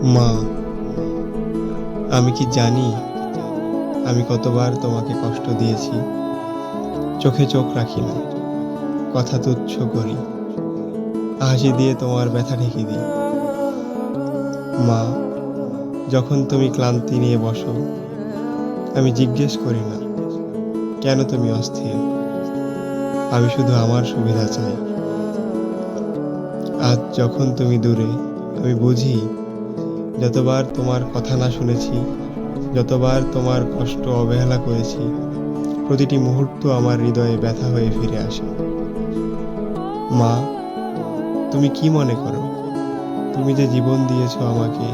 মা, আমি কি জানি আমি কতবার তোমাকে কষ্ট দিয়েছি। চোখে চোখ রাখি না, কথা তুচ্ছ করি, হাসি দিয়ে তোমার ব্যথা ঢেকে দিই। মা, যখন তুমি ক্লান্তি নিয়ে বসো, আমি জিজ্ঞেস করি না, কেন তুমি অস্থির? আমি শুধু আমার সুবিধা চাই। আজ যখন তুমি দূরে, আমি বুঝি যতবার তোমার কথা না শুনেছি, যতবার তোমার কষ্ট অবহেলা করেছি, প্রতিটি মুহূর্ত আমার হৃদয়ে ব্যথা হয়ে ফিরে আসে। মা, তুমি কি মনে করো? তুমি যে জীবন দিয়েছ আমাকে,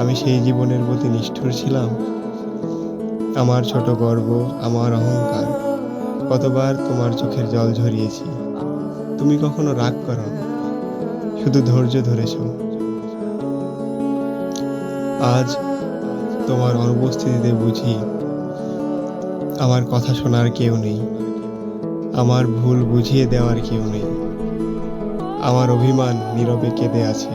আমি সেই জীবনের প্রতি নিষ্ঠুর ছিলাম? আমার ছোট গর্ব, আমার অহংকার, কতবার তোমার চোখের জল ঝরিয়েছি। তুমি কখনো রাগ করো শুধু ধৈর্য ধরেছ। আজ তোমার অনুপস্থিতিতে বুঝি আমার কথা শোনার কেউ নেই। আমার ভুল বুঝিয়ে দেওয়ার কেউ নেই। আমার অভিমান নীরবে কেঁদে আছে।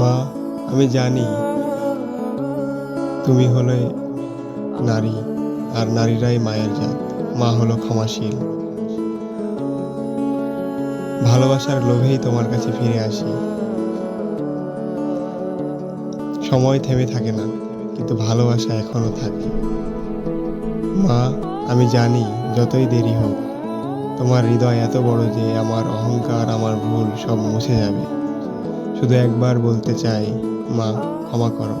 মা, আমি জানি তুমি হলে নারী, আর নারীরাই মায়ের জাত। মা হলো ক্ষমাশীল। ভালোবাসার লোভেই তোমার কাছে ফিরে আসি। সময় থেমে থাকে না, কিন্তু ভালোবাসা এখনও থাকে। মা, আমি জানি যতই দেরি হোক, তোমার হৃদয় এত বড় যে আমার অহংকার, আমার ভুল সব মুছে যাবে। শুধু একবার বলতে চাই, মা, ক্ষমা করো।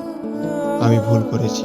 আমি ভুল করেছি।